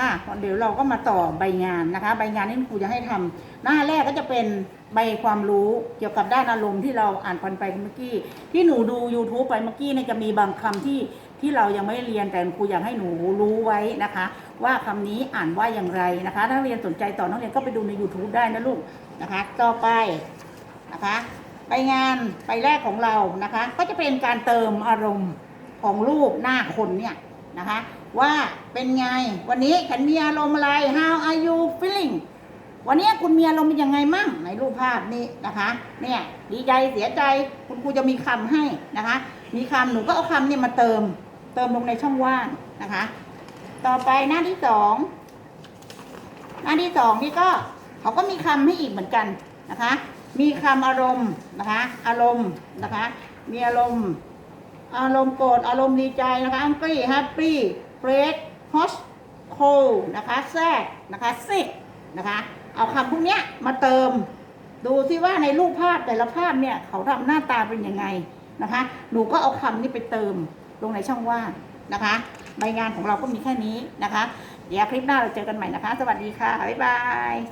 อะเดี๋ยวเราก็มาต่อใบงานนะคะ ใบงานที่ครูจะให้ทำหน้าแรกก็จะเป็นใบความรู้เกี่ยวกับด้านอารมณ์ที่เราอ่านกันไปเมื่อกี้ ที่หนูดู YouTube ไปเมื่อกี้เนี่ยจะมีบางคำที่ที่เรายังไม่เรียนแต่ครูอยากให้หนูรู้ไว้นะคะ ว่าคำนี้อ่านว่าอย่างไรนะคะ ถ้าเรียนสนใจต่อนักเรียนก็ไปดูใน YouTube ได้นะลูกนะคะ ต่อไปนะคะใบงานใบแรกของเรานะคะ ก็จะเป็นการเติมอารมณ์ของรูปหน้าคนเนี่ย นะคะ ว่าเป็นไงวันนี้ฉันมีอารมณ์อะไร how are you feeling วันนี้คุณมีอารมณ์เป็นยังไงมั่งในรูปภาพนี้นะคะ เนี่ยดีใจเสียใจคุณครูจะมีคำให้นะคะ มีคำหนูก็เอาคำเนี่ยมาเติม เติมลงในช่องว่างนะคะ ต่อไปหน้าที่สองหน้าที่สองนี่ก็เขาก็มีคำให้อีกเหมือนกันนะคะ มีคำอารมณ์นะคะ อารมณ์นะคะ มีอารมณ์ อารมณ์โกรธอารมณ์ดีใจนะคะ angry happy afraid hot cold นะคะแซดนะคะ sick นะคะ เอาคำพวกเนี้ยมาเติม ดูซิว่าในรูปภาพแต่ละภาพเนี่ยเขาทำหน้าตาเป็นยังไงนะคะ หนูก็เอาคำนี้ไปเติมลงในช่องว่างนะคะ ใบงานของเราก็มีแค่นี้นะคะ เดี๋ยวคลิปหน้าเราเจอกันใหม่นะคะ สวัสดีค่ะ บ๊ายบาย